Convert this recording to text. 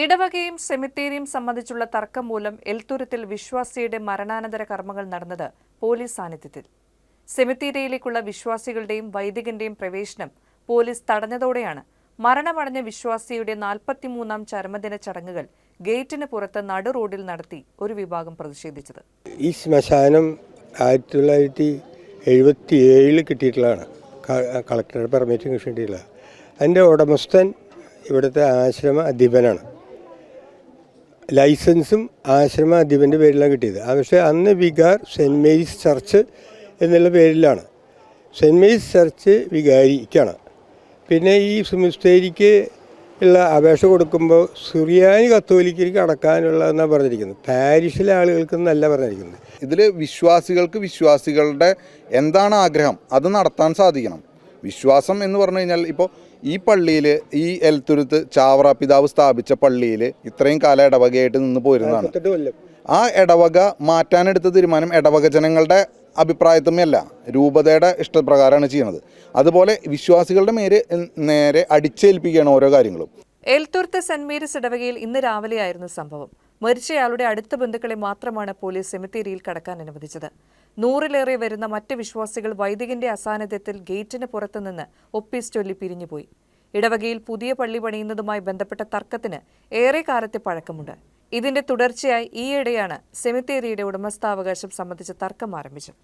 ഇടവകയും സെമിത്തേരിയും സംബന്ധിച്ചുള്ള തർക്കം മൂലം എൽത്തുരത്തിൽ വിശ്വാസിയുടെ മരണാനന്തര കർമ്മങ്ങൾ നടന്നത് പോലീസ് സാന്നിധ്യത്തിൽ. സെമിത്തേരിയിലേക്കുള്ള വിശ്വാസികളുടെയും വൈദികന്റെയും പ്രവേശനം പോലീസ് തടഞ്ഞതോടെയാണ് മരണമടഞ്ഞ വിശ്വാസിയുടെ നാൽപ്പത്തിമൂന്നാം ചരമദിന ചടങ്ങുകൾ ഗേറ്റിന് പുറത്ത് നടു റോഡിൽ നടത്തി ഒരു വിഭാഗം പ്രതിഷേധിച്ചത്. ഈ ശ്മശാനം ആയിരത്തി തൊള്ളായിരത്തി എഴുപത്തി ഏഴിൽ കിട്ടിയിട്ടുള്ളതാണ് കളക്ടറുടെ പെർമിറ്റ് കിട്ടിയിട്ടുള്ളത് അതിന്റെ ഉടമസ്ഥൻ ഇവിടുത്തെ ആശ്രമ അധിപനാണ്. ലൈസൻസും ആശ്രമ അധിപന്റെ പേരിലാണ് കിട്ടിയത്. പക്ഷേ അന്ന് വികാർ സെന്റ് മേരീസ് ചർച്ച് എന്നുള്ള പേരിലാണ്. സെന്റ് മേരീസ് ചർച്ച് വികാരിക്കാണ്. പിന്നെ ഈ സുമിസ്തേരിക്ക് ഉള്ള അപേക്ഷ കൊടുക്കുമ്പോൾ സുറിയാനി കത്തോലിക്കർക്ക് അടക്കാനുള്ളതെന്നാണ് പറഞ്ഞിരിക്കുന്നത് പാരീഷിലെ ആളുകൾക്ക് എന്നല്ല പറഞ്ഞിരിക്കുന്നത് ഇതിൽ വിശ്വാസികൾക്ക് വിശ്വാസികളുടെ എന്താണ് ആഗ്രഹം? അത് നടത്താൻ സാധിക്കണം. വിശ്വാസം എന്ന് പറഞ്ഞു കഴിഞ്ഞാൽ ഇപ്പോൾ ഈ പള്ളിയിൽ ഈ എൽത്തുരുത്ത് ചാവറ പിതാവ് സ്ഥാപിച്ച പള്ളിയിൽ ഇത്രയും കാല ഇടവകയായിട്ട് നിന്ന് പോരുന്നതാണ്. ആ ഇടവക മാറ്റാനെടുത്ത തീരുമാനം ഇടവക ജനങ്ങളുടെ അഭിപ്രായത്തുമല്ല രൂപതയുടെ ഇഷ്ടപ്രകാരമാണ് ചെയ്യുന്നത്. അതുപോലെ വിശ്വാസികളുടെ മേര് നേരെ അടിച്ചേൽപ്പിക്കുകയാണ് ഓരോ കാര്യങ്ങളും. എൽത്തുർത്ത് സെന്റ് മേരീസ് ഇടവകയിൽ ഇന്ന് രാവിലെയായിരുന്നു സംഭവം. മരിച്ചയാളുടെ അടുത്ത ബന്ധുക്കളെ മാത്രമാണ് പോലീസ് സെമിത്തേരിയിൽ കടക്കാൻ അനുവദിച്ചത്. നൂറിലേറെ വരുന്ന മറ്റ് വിശ്വാസികൾ വൈദികന്റെ അസാന്നിധ്യത്തിൽ ഗേറ്റിന് പുറത്തുനിന്ന് ഒപ്പീസ് ചൊല്ലി പിരിഞ്ഞുപോയി. ഇടവകയിൽ പുതിയ പള്ളി പണിയുന്നതുമായി ബന്ധപ്പെട്ട തർക്കത്തിന് ഏറെ കാലത്തെ പഴക്കമുണ്ട്. ഇതിന്റെ തുടർച്ചയായി ഈയിടെയാണ് സെമിത്തേരിയുടെ ഉടമസ്ഥാവകാശം സംബന്ധിച്ച തർക്കം ആരംഭിച്ചത്.